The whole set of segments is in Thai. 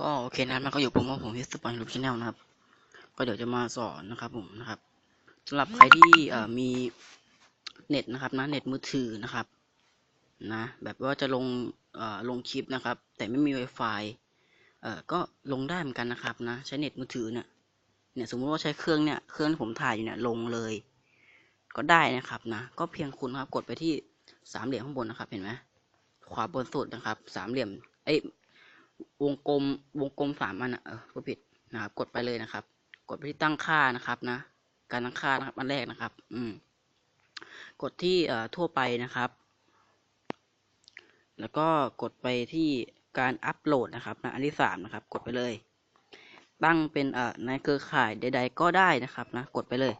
ก็โอเคนะมันก็อยู่ผมว่าผมฮิสปอนรูปชาแนลนะครับ ก็เดี๋ยวจะมาสอนนะครับผมนะครับสำหรับใครที่เอ่อมีเน็ตนะครับนะเน็ตมือถือนะครับนะแบบว่าจะลงเอ่อลงคลิปนะครับ แต่ไม่มี Wi-Fi เอ่อก็ลงได้เหมือนกันนะครับนะ ใช้เน็ตมือถือเนี่ยเนี่ยสมมติว่าใช้เครื่องเนี่ยเครื่องที่ผมถ่ายอยู่เนี่ยลงเลย ก็ได้นะครับนะ ก็เพียงคุณครับกดไปที่สามเหลี่ยมข้างบนนะครับ เห็นไหมขวาบนสุดนะครับ สามเหลี่ยมเอ้ วงกลมวงกลมสามอันอะเออพูดผิดนะครับ กดไปเลยนะครับ กดไปที่ตั้งค่านะครับนะ การตั้งค่านะครับอันแรกนะครับ อืม กดที่เอ่อทั่วไปนะครับ แล้วก็กดไปที่การอัปโหลดนะครับนะอันที่สามนะครับ กดไปเลย ตั้งเป็นเอ่อในเครือข่ายใด ๆ ก็ได้นะครับนะ กดไปเลย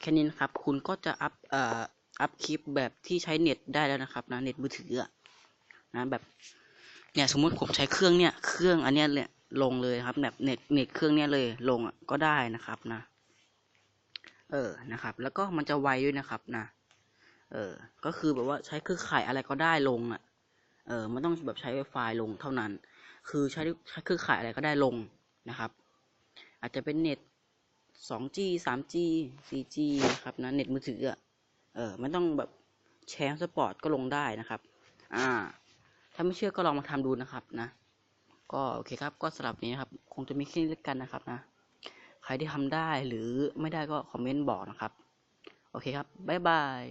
แค่นี้นะครับ คุณก็จะอัพเอ่ออัพคลิปแบบที่ใช้เน็ตได้แล้วนะครับนะเน็ตมือถืออะนะแบบ เนี่ยสมมุติผมใช้เครื่องเนี่ยเครื่องอันเนี้ยเลยลงเลยครับแบบเน็ตเน็ตเครื่องเนี้ยเลยลงอะก็ได้นะครับนะ เออนะครับ แล้วก็มันจะไวด้วยนะครับนะ เออ ก็คือแบบว่าใช้เครือข่ายอะไรก็ได้ลงอะ เออไม่ต้องแบบใช้ Wi-Fi ลงเท่านั้น คือใช้ใช้เครือข่ายอะไรก็ได้ลงนะครับ อาจจะเป็นเน็ต 2G 3G 4G นะครับนะเน็ตมือถืออะเออไม่ต้องแบบแชร์สปอร์ตก็ลงได้นะครับ อ่า ถ้าไม่เชื่อก็ลองมาทำดูนะครับนะ ก็โอเคครับ ก็สำหรับนี้นะครับ คงจะมีแค่นี้แล้วกันนะครับนะ ใครที่ทำได้หรือไม่ได้ก็คอมเมนต์บอกนะครับ โอเคครับ บ๊ายบาย